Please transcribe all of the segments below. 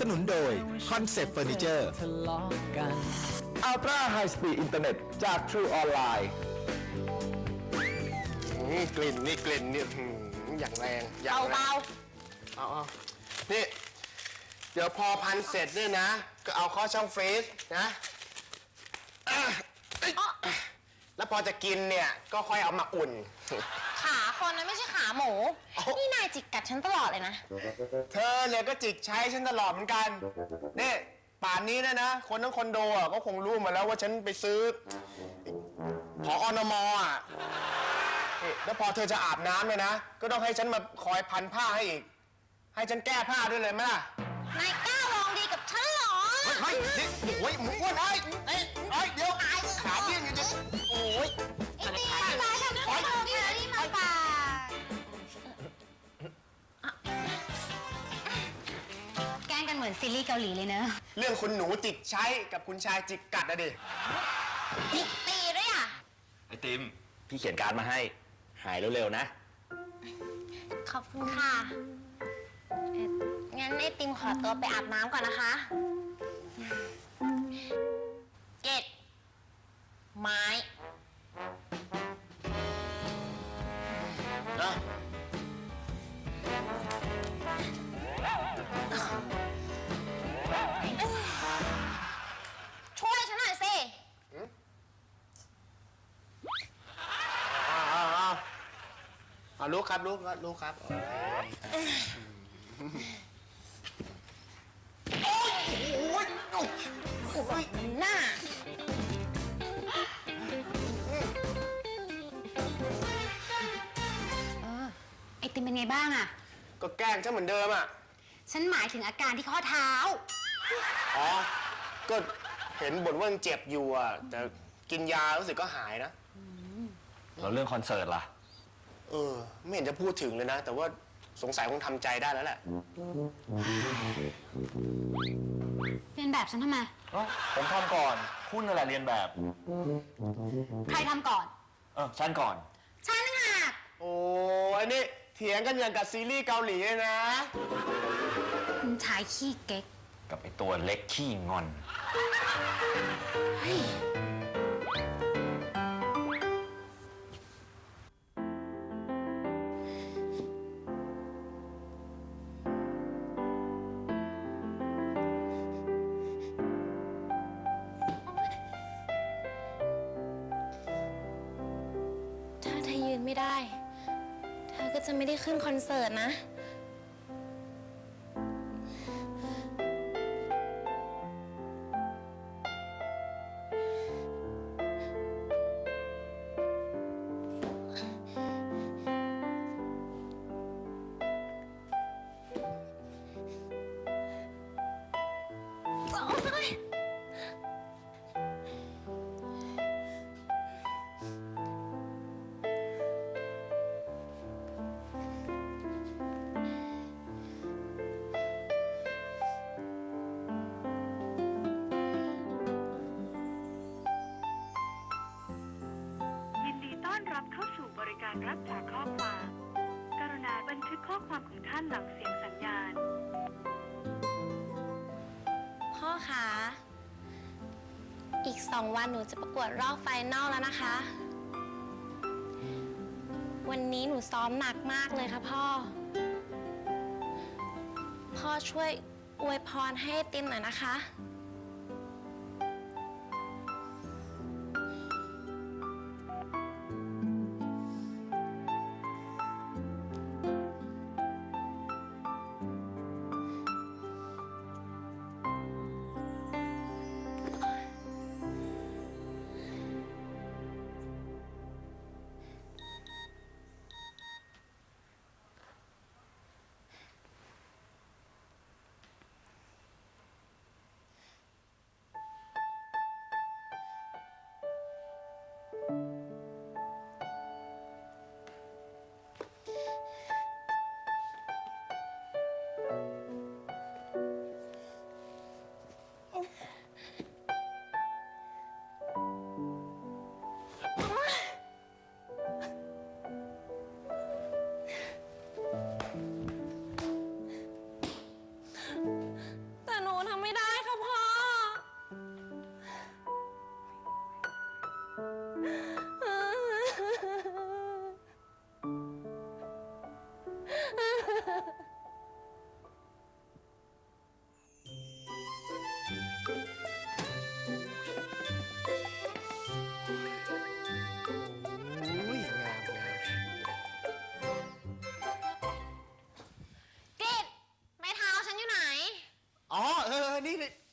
สนุนโดย Concept Furniture ทะเลาะกัน Ultra High Speed Internet จาก True Online อืมกลิ่นนี่กลิ่นนี่หืมอย่างแรงอย่างแรงเบาเอาเอานี่ เดี๋ยวพอพันเสร็จเนี่ยนะ ก็เอาเข้าช่องฟรีซนะอะเอ้ยแล้วพอจะกินเนี่ย ก็ค่อยเอามาอุ่น ๆ หมู นี่นายจิกกัดฉันตลอดเลยนะ เธอเนี่ยก็จิกใช้ฉันตลอดเหมือนกัน นี่ป่านนี้นะนะ คนทั้งคอนโดอะก็คงรู้มาแล้วว่าฉันไปซื้อพออนมอะนี่แล้วพอเธอจะอาบน้ำเนี่ยนะ ก็ต้องให้ฉันมาคอยพันผ้าให้อีก ให้ฉันแก้ผ้าด้วยเลยไหมล่ะนายกล้าลองดีกับฉันเหรอเฮ้ยนี่โอ้ยหมูอ้วนไอ้เอ้ยเอ้ยเดี๋ยวขาเบี้ยงอยู่ดิโอ้ย ซีรีส์เกาหลีเลยเนอะเรื่องคุณหนูจิกใช้กับคุณชายจิกกัดอะดิจิกตีด้วยอะ ไอติม พี่เขียนการดมาให้ หายเร็วๆนะ ขอบคุณค่ะเอ่องั้นไอติมขอตัวไปอาบน้ำก่อนนะคะ รู้ครับรู้ครับรู้ครับโอ้ยโอ้ยโอ้ยโอ้ยหน้าเออไอติมเป็นไงบ้างอะก็แกล้งฉันเหมือนเดิมอะ ฉันหมายถึงอาการที่ข้อเท้า อ๋อ ก็เห็นบ่นว่ายังเจ็บอยู่อะ แต่กินยารู้สึกก็หายนะ เราเรื่องคอนเสิร์ตล่ะ เออ ไม่เห็นจะพูดถึงเลยนะ แต่ว่าสงสัยคงทำใจได้แล้วแหละเป็นแบบฉันทำไมผมทำก่อน คุณอะไรเรียนแบบ ใครทำก่อน เออฉันก่อน ฉันต่างหากโอ้ยนี่เถียงกันอย่างกับซีรีส์เกาหลีเลยนะ คุณชายขี้เก๊ก กับไอตัวเล็กขี้งอนถ้า ได้ เธอก็จะไม่ได้ขึ้นคอนเสิร์ตนะ การรับฝากข้อความ กรุณาบันทึกข้อความของท่านหลังเสียงสัญญาณ พ่อคะ อีกสองวันหนูจะประกวดรอบไฟนอลแล้วนะคะ วันนี้หนูซ้อมหนักมากเลยค่ะพ่อ พ่อช่วยอวยพรให้ติมหน่อยนะคะ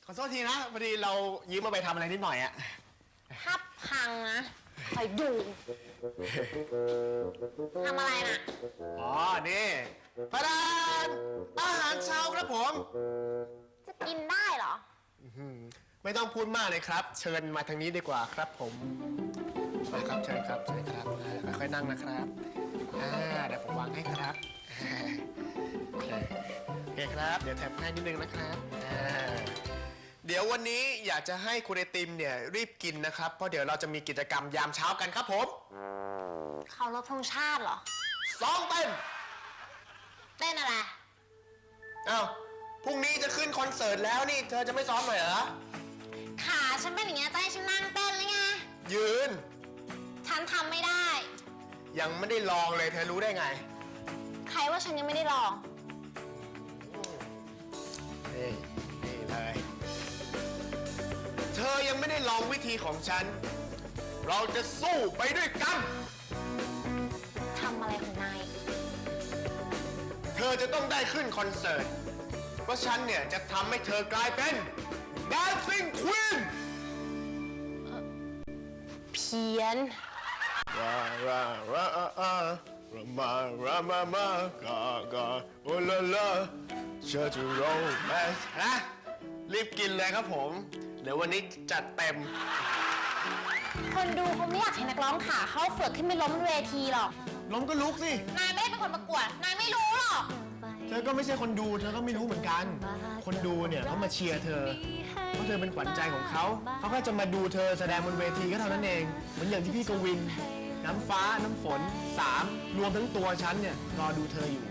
ขอโทษทีนะพอดีเรายืมมาไปทำอะไรนิดหน่อยอะถ้าพังนะคอยดูทำอะไรน่ะ อ๋อ นี่พระดานอาหารเช้าครับผมจะกินได้เหรอไม่ต้องพูดมากเลยครับ เชิญมาทางนี้ดีกว่าครับผมมาครับเชิญครับเชิญครับอ่าค่อยๆนั่งนะครับอ่าเดี๋ยวผมวางให้ครับอ่าโอเคโอเคครับ เดี๋ยวแถบให้นิดนึงนะครับอ่า เดี๋ยววันนี้อยากจะให้คุณไอติมเนี่ยรีบกินนะครับ เพราะเดี๋ยวเราจะมีกิจกรรมยามเช้ากันครับผมเขารพธงชาติเหรอซ้อมเต้นเต้นอะไร เอ้าพรุ่งนี้จะขึ้นคอนเสิร์ตแล้วนี่ เธอจะไม่ซ้อมหน่อยเหรอ ขาฉันเป็นอย่างเงี้ยจะให้ฉันนั่งเต้นหรือไง ยืน ฉันทำไม่ได้ ยังไม่ได้ลองเลย เธอรู้ได้ไงใครว่าฉันยังไม่ได้ลอง นี่นี่เลยเธอ ยังไม่ได้ลองวิธีของฉัน เราจะสู้ไปด้วยกัน ทำอะไรของนาย เธอจะต้องได้ขึ้นคอนเสิร์ต เพราะฉันเนี่ยจะทำให้เธอกลายเป็น Dancing Queen เพี้ยน ราราราอาอารามารามา มากากาโอลาลาเชิญจูโรแมสนะ รีบกินเลยครับผม เดี๋ยววันนี้จัดเต็ม คนดูเขาไม่อยากเห็นนักร้องขาเข้าเฟือกขึ้นไปล้มบนเวทีหรอก ล้มก็ลุกสิ นายไม่ได้เป็นคนประกวด นายไม่รู้หรอก เธอก็ไม่ใช่คนดู เธอก็ไม่รู้เหมือนกัน คนดูเนี่ยเขามาเชียร์เธอ เพราะเธอเป็นขวัญใจของเขา เขาก็จะมาดูเธอแสดงบนเวทีก็เท่านั้นเอง เหมือนอย่างที่พี่กวิน น้ำฟ้า น้ำฝน สาม รวมทั้งตัวฉันเนี่ยรอดูเธออยู่